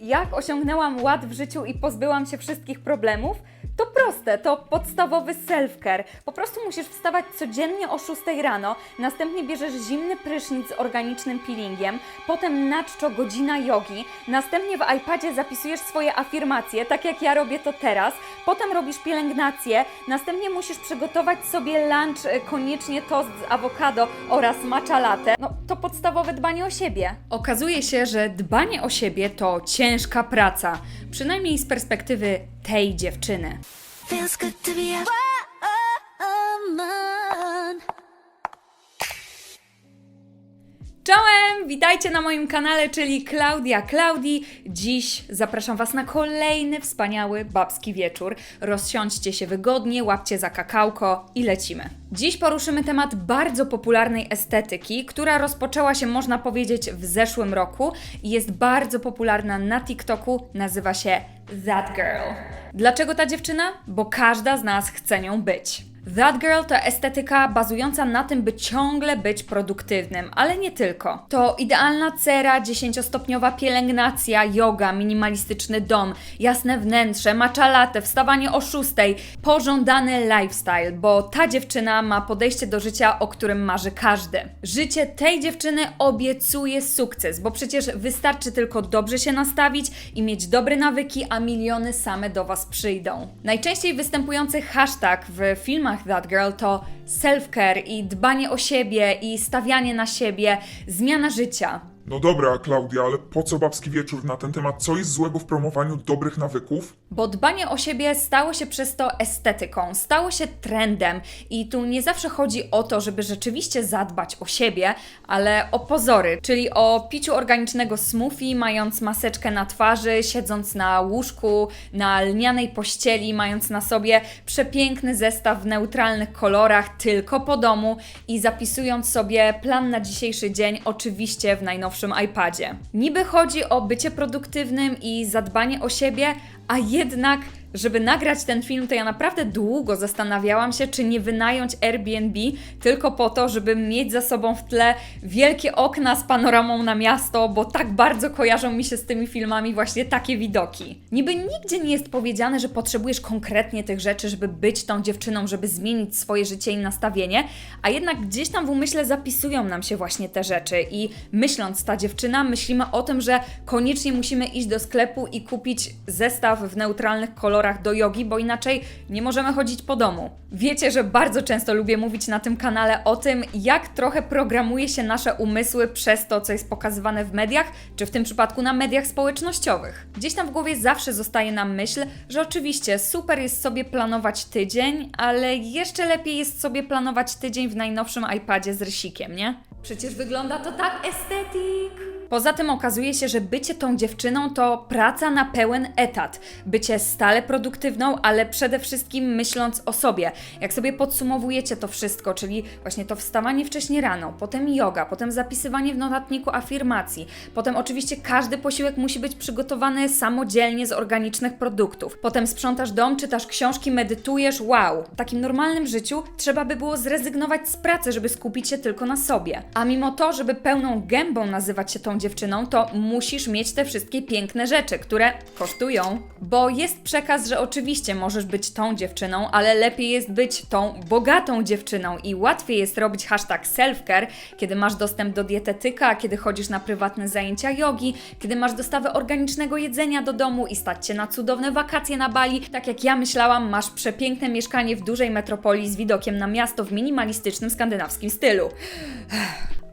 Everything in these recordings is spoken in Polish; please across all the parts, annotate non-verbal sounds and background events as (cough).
Jak osiągnęłam ład w życiu i pozbyłam się wszystkich problemów? To proste, to podstawowy self-care. Po prostu musisz wstawać codziennie o 6 rano, następnie bierzesz zimny prysznic z organicznym peelingiem, potem na czczo godzina jogi, następnie w iPadzie zapisujesz swoje afirmacje, tak jak ja robię to teraz, potem robisz pielęgnację, następnie musisz przygotować sobie lunch, e, koniecznie tost z awokado oraz matcha latte. No, to podstawowe dbanie o siebie. Okazuje się, że dbanie o siebie to ciężka praca, przynajmniej z perspektywy tej dziewczyny. Feels good to be a Czołem! Witajcie na moim kanale, czyli Klaudia Klaudii. Dziś zapraszam Was na kolejny wspaniały babski wieczór. Rozsiądźcie się wygodnie, łapcie za kakałko i lecimy. Dziś poruszymy temat bardzo popularnej estetyki, która rozpoczęła się, można powiedzieć, w zeszłym roku i jest bardzo popularna na TikToku. Nazywa się That Girl. Dlaczego ta dziewczyna? Bo każda z nas chce nią być. That Girl to estetyka bazująca na tym, by ciągle być produktywnym, ale nie tylko. To idealna cera, 10-stopniowa pielęgnacja, yoga, minimalistyczny dom, jasne wnętrze, matcha latte, wstawanie o 6, pożądany lifestyle, bo ta dziewczyna ma podejście do życia, o którym marzy każdy. Życie tej dziewczyny obiecuje sukces, bo przecież wystarczy tylko dobrze się nastawić i mieć dobre nawyki, a miliony same do Was przyjdą. Najczęściej występujący hashtag w filmach That Girl to self-care i dbanie o siebie i stawianie na siebie, zmiana życia. No dobra, Klaudia, ale po co babski wieczór na ten temat? Co jest złego w promowaniu dobrych nawyków? Bo dbanie o siebie stało się przez to estetyką, stało się trendem i tu nie zawsze chodzi o to, żeby rzeczywiście zadbać o siebie, ale o pozory, czyli o piciu organicznego smoothie, mając maseczkę na twarzy, siedząc na łóżku, na lnianej pościeli, mając na sobie przepiękny zestaw w neutralnych kolorach tylko po domu i zapisując sobie plan na dzisiejszy dzień, oczywiście w najnowszym iPadzie. Niby chodzi o bycie produktywnym i zadbanie o siebie, a jednak, żeby nagrać ten film, to ja naprawdę długo zastanawiałam się, czy nie wynająć Airbnb tylko po to, żeby mieć za sobą w tle wielkie okna z panoramą na miasto, bo tak bardzo kojarzą mi się z tymi filmami właśnie takie widoki. Niby nigdzie nie jest powiedziane, że potrzebujesz konkretnie tych rzeczy, żeby być tą dziewczyną, żeby zmienić swoje życie i nastawienie, a jednak gdzieś tam w umyśle zapisują nam się właśnie te rzeczy i myśląc ta dziewczyna, myślimy o tym, że koniecznie musimy iść do sklepu i kupić zestaw w neutralnych kolorach do jogi, bo inaczej nie możemy chodzić po domu. Wiecie, że bardzo często lubię mówić na tym kanale o tym, jak trochę programuje się nasze umysły przez to, co jest pokazywane w mediach, czy w tym przypadku na mediach społecznościowych. Gdzieś tam w głowie zawsze zostaje nam myśl, że oczywiście super jest sobie planować tydzień, ale jeszcze lepiej jest sobie planować tydzień w najnowszym iPadzie z rysikiem, nie? Przecież wygląda to tak estetyk. Poza tym okazuje się, że bycie tą dziewczyną to praca na pełen etat. Bycie stale produktywną, ale przede wszystkim myśląc o sobie. Jak sobie podsumowujecie to wszystko, czyli właśnie to wstawanie wcześnie rano, potem yoga, potem zapisywanie w notatniku afirmacji, potem oczywiście każdy posiłek musi być przygotowany samodzielnie z organicznych produktów. Potem sprzątasz dom, czytasz książki, medytujesz. Wow! W takim normalnym życiu trzeba by było zrezygnować z pracy, żeby skupić się tylko na sobie. A mimo to, żeby pełną gębą nazywać się tą dziewczyną, to musisz mieć te wszystkie piękne rzeczy, które kosztują. Bo jest przekaz, że oczywiście możesz być tą dziewczyną, ale lepiej jest być tą bogatą dziewczyną i łatwiej jest robić hashtag selfcare, kiedy masz dostęp do dietetyka, kiedy chodzisz na prywatne zajęcia jogi, kiedy masz dostawę organicznego jedzenia do domu i stać się na cudowne wakacje na Bali. Tak jak ja myślałam, masz przepiękne mieszkanie w dużej metropolii z widokiem na miasto w minimalistycznym skandynawskim stylu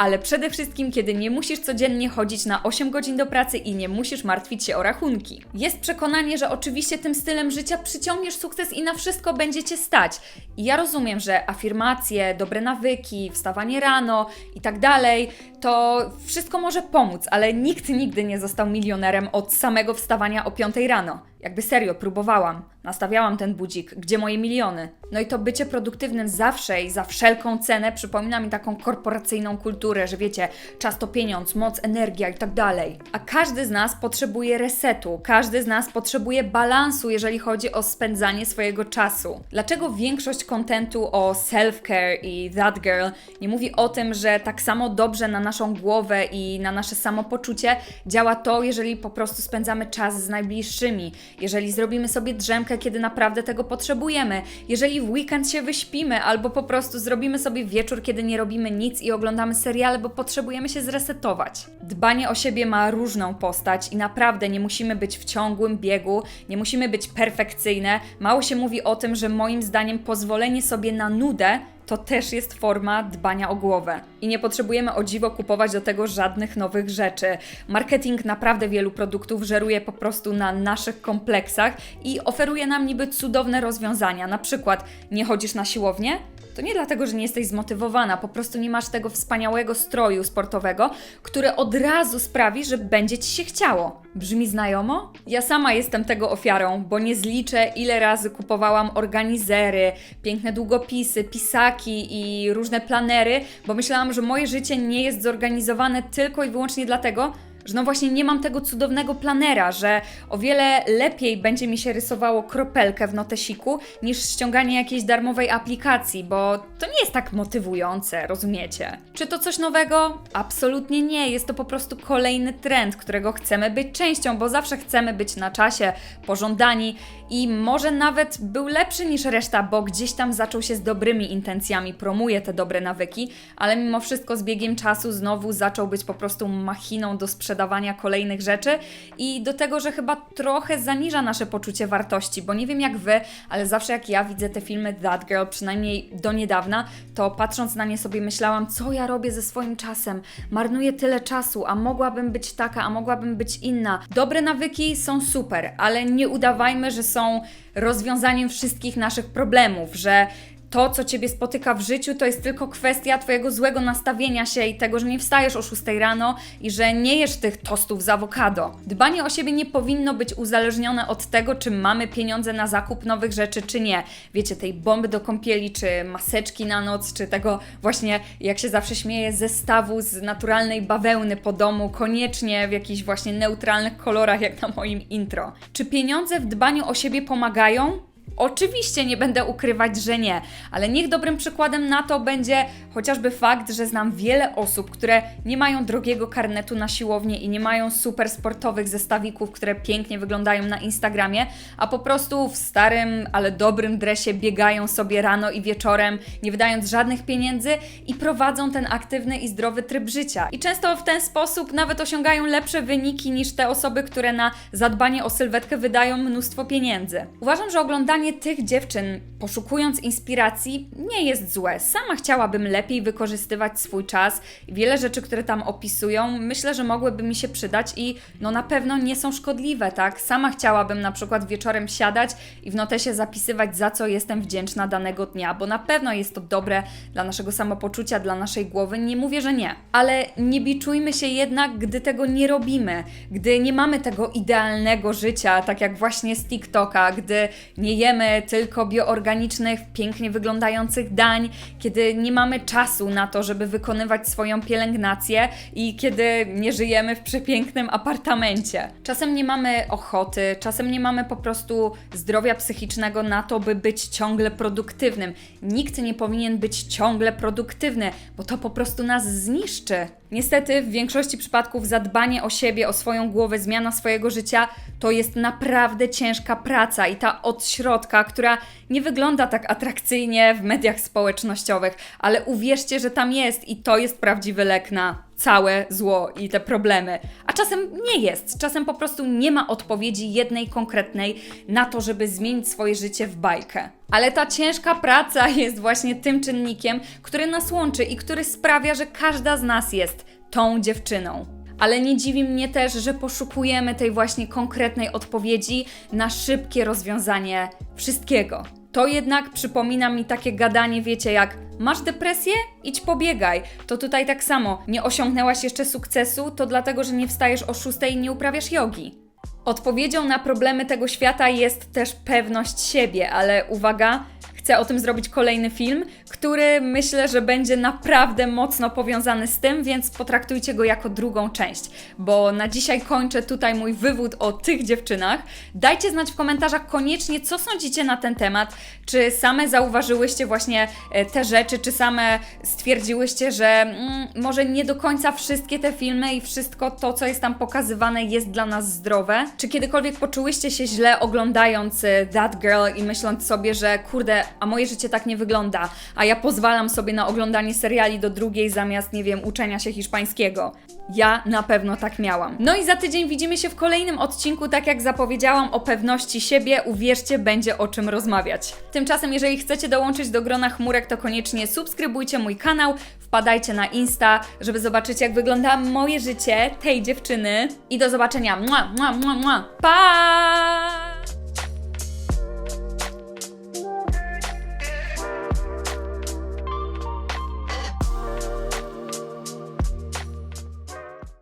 ale przede wszystkim, kiedy nie musisz codziennie chodzić na 8 godzin do pracy i nie musisz martwić się o rachunki. Jest przekonanie, że oczywiście tym stylem życia przyciągniesz sukces i na wszystko będzie cię stać. I ja rozumiem, że afirmacje, dobre nawyki, wstawanie rano i tak dalej, to wszystko może pomóc, ale nikt nigdy nie został milionerem od samego wstawania o 5 rano. Jakby serio, próbowałam. Nastawiałam ten budzik. Gdzie moje miliony? No i to bycie produktywnym zawsze i za wszelką cenę przypomina mi taką korporacyjną kulturę, że wiecie, czas to pieniądz, moc, energia i tak dalej. A każdy z nas potrzebuje resetu, każdy z nas potrzebuje balansu, jeżeli chodzi o spędzanie swojego czasu. Dlaczego większość kontentu o self-care i that girl nie mówi o tym, że tak samo dobrze na naszą głowę i na nasze samopoczucie działa to, jeżeli po prostu spędzamy czas z najbliższymi, jeżeli zrobimy sobie drzemkę, kiedy naprawdę tego potrzebujemy, jeżeli w weekend się wyśpimy, albo po prostu zrobimy sobie wieczór, kiedy nie robimy nic i oglądamy seriale, bo potrzebujemy się zresetować. Dbanie o siebie ma różną postać i naprawdę nie musimy być w ciągłym biegu, nie musimy być perfekcyjne. Mało się mówi o tym, że moim zdaniem pozwolenie sobie na nudę to też jest forma dbania o głowę. I nie potrzebujemy o dziwo kupować do tego żadnych nowych rzeczy. Marketing naprawdę wielu produktów żeruje po prostu na naszych kompleksach i oferuje nam niby cudowne rozwiązania. Na przykład, nie chodzisz na siłownię? To nie dlatego, że nie jesteś zmotywowana, po prostu nie masz tego wspaniałego stroju sportowego, który od razu sprawi, że będzie ci się chciało. Brzmi znajomo? Ja sama jestem tego ofiarą, bo nie zliczę, ile razy kupowałam organizery, piękne długopisy, pisaki i różne planery, bo myślałam, że moje życie nie jest zorganizowane tylko i wyłącznie dlatego, że no właśnie nie mam tego cudownego planera, że o wiele lepiej będzie mi się rysowało kropelkę w notesiku niż ściąganie jakiejś darmowej aplikacji, bo to nie jest tak motywujące, rozumiecie? Czy to coś nowego? Absolutnie nie, jest to po prostu kolejny trend, którego chcemy być częścią, bo zawsze chcemy być na czasie, pożądani i może nawet był lepszy niż reszta, bo gdzieś tam zaczął się z dobrymi intencjami, promuje te dobre nawyki, ale mimo wszystko z biegiem czasu znowu zaczął być po prostu machiną do sprzedawania kolejnych rzeczy i do tego, że chyba trochę zaniża nasze poczucie wartości, bo nie wiem jak wy, ale zawsze jak ja widzę te filmy That Girl, przynajmniej do niedawna, to patrząc na nie sobie myślałam, co ja robię ze swoim czasem. Marnuję tyle czasu, a mogłabym być taka, a mogłabym być inna. Dobre nawyki są super, ale nie udawajmy, że są rozwiązaniem wszystkich naszych problemów, że to, co Ciebie spotyka w życiu, to jest tylko kwestia Twojego złego nastawienia się i tego, że nie wstajesz o 6 rano i że nie jesz tych tostów z awokado. Dbanie o siebie nie powinno być uzależnione od tego, czy mamy pieniądze na zakup nowych rzeczy, czy nie. Wiecie, tej bomby do kąpieli, czy maseczki na noc, czy tego właśnie, jak się zawsze śmieję, zestawu z naturalnej bawełny po domu, koniecznie w jakichś właśnie neutralnych kolorach, jak na moim intro. Czy pieniądze w dbaniu o siebie pomagają? Oczywiście nie będę ukrywać, że nie, ale niech dobrym przykładem na to będzie chociażby fakt, że znam wiele osób, które nie mają drogiego karnetu na siłownię i nie mają super sportowych zestawików, które pięknie wyglądają na Instagramie, a po prostu w starym, ale dobrym dresie biegają sobie rano i wieczorem, nie wydając żadnych pieniędzy i prowadzą ten aktywny i zdrowy tryb życia. I często w ten sposób nawet osiągają lepsze wyniki niż te osoby, które na zadbanie o sylwetkę wydają mnóstwo pieniędzy. Uważam, że oglądanie tych dziewczyn, poszukując inspiracji, nie jest złe. Sama chciałabym lepiej wykorzystywać swój czas wiele rzeczy, które tam opisują, myślę, że mogłyby mi się przydać i no na pewno nie są szkodliwe, tak? Sama chciałabym na przykład wieczorem siadać i w notesie zapisywać, za co jestem wdzięczna danego dnia, bo na pewno jest to dobre dla naszego samopoczucia, dla naszej głowy. Nie mówię, że nie. Ale nie biczujmy się jednak, gdy tego nie robimy, gdy nie mamy tego idealnego życia, tak jak właśnie z TikToka, gdy nie jemy tylko bioorganicznych, pięknie wyglądających dań, kiedy nie mamy czasu na to, żeby wykonywać swoją pielęgnację i kiedy nie żyjemy w przepięknym apartamencie. Czasem nie mamy ochoty, czasem nie mamy po prostu zdrowia psychicznego na to, by być ciągle produktywnym. Nikt nie powinien być ciągle produktywny, bo to po prostu nas zniszczy. Niestety, w większości przypadków zadbanie o siebie, o swoją głowę, zmiana swojego życia to jest naprawdę ciężka praca i ta od środka, która nie wygląda tak atrakcyjnie w mediach społecznościowych, ale uwierzcie, że tam jest i to jest prawdziwy lek na całe zło i te problemy. A czasem nie jest. Czasem po prostu nie ma odpowiedzi jednej konkretnej na to, żeby zmienić swoje życie w bajkę. Ale ta ciężka praca (laughs) jest właśnie tym czynnikiem, który nas łączy i który sprawia, że każda z nas jest tą dziewczyną. Ale nie dziwi mnie też, że poszukujemy tej właśnie konkretnej odpowiedzi na szybkie rozwiązanie wszystkiego. To jednak przypomina mi takie gadanie, wiecie, jak masz depresję? Idź pobiegaj. To tutaj tak samo. Nie osiągnęłaś jeszcze sukcesu, to dlatego, że nie wstajesz o 6 i nie uprawiasz jogi. Odpowiedzią na problemy tego świata jest też pewność siebie, ale uwaga, chcę o tym zrobić kolejny film, który myślę, że będzie naprawdę mocno powiązany z tym, więc potraktujcie go jako drugą część, bo na dzisiaj kończę tutaj mój wywód o tych dziewczynach. Dajcie znać w komentarzach koniecznie, co sądzicie na ten temat, czy same zauważyłyście właśnie e, te rzeczy, czy same stwierdziłyście, że mm, może nie do końca wszystkie te filmy i wszystko to, co jest tam pokazywane, jest dla nas zdrowe? Czy kiedykolwiek poczułyście się źle oglądając e, That Girl i myśląc sobie, że kurde, a moje życie tak nie wygląda, a ja pozwalam sobie na oglądanie seriali do drugiej zamiast, nie wiem, uczenia się hiszpańskiego? Ja na pewno tak miałam. No i za tydzień widzimy się w kolejnym odcinku, tak jak zapowiedziałam o pewności siebie, uwierzcie, będzie o czym rozmawiać. Tymczasem, jeżeli chcecie dołączyć do grona chmurek, to koniecznie subskrybujcie mój kanał, wpadajcie na Insta, żeby zobaczyć jak wygląda moje życie tej dziewczyny i do zobaczenia. Mua, mua, mua, mua. Pa!